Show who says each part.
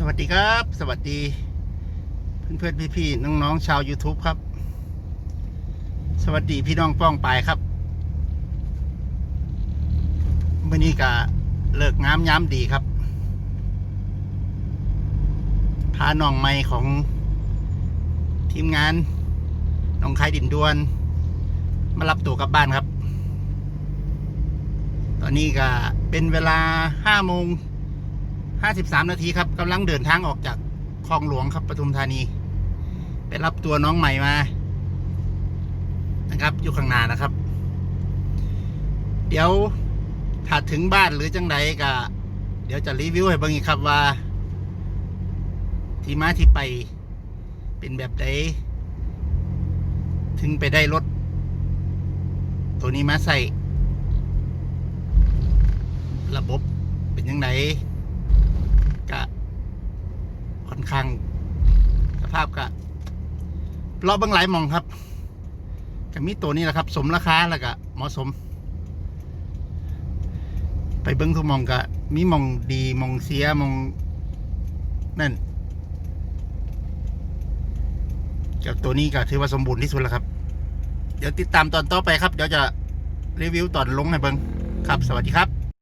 Speaker 1: สวัสดีครับ สวัสดี เพื่อนๆพี่ๆน้องๆชาว YouTube ครับ สวัสดีพี่น้องป้องปายครับวันนี้ก็เลิกงามย้ำดีครับ พาน้องใหม่ของทีมงานน้องคายดินดวน มารับตัวกลับบ้านครับ ตอนนี้ก็เป็นเวลาห้าโมง ห้าสิบสามนาทีครับกำลังเดินทางออกจากคลองหลวงครับปทุมธานี ไปรับตัวน้องใหม่มา นะครับ อยู่ข้างหน้านะครับ เดี๋ยวถ้าถึงบ้านหรือจังใดก็เดี๋ยวจะรีวิวให้เบิ่งอีกครับว่า ที่มาที่ไปเป็นแบบใดถึงไปได้รถ ตัวนี้มาใส่ ระบบเป็นยังไง ค่อนข้างสภาพก็รอบเบื้องหลายมองครับก็มีตัวนี้แหละครับ สมราคาแล้วก็เหมาะสม ไปเบิ้งทุกมองก็มีมองดีมองเสียมองนั่นกับตัวนี้ก็ถือว่าสมบูรณ์ที่สุดแล้วครับ เดี๋ยวติดตามตอนต่อไปครับ เดี๋ยวจะรีวิวตอนลงให้เบิ้งครับ สวัสดีครับ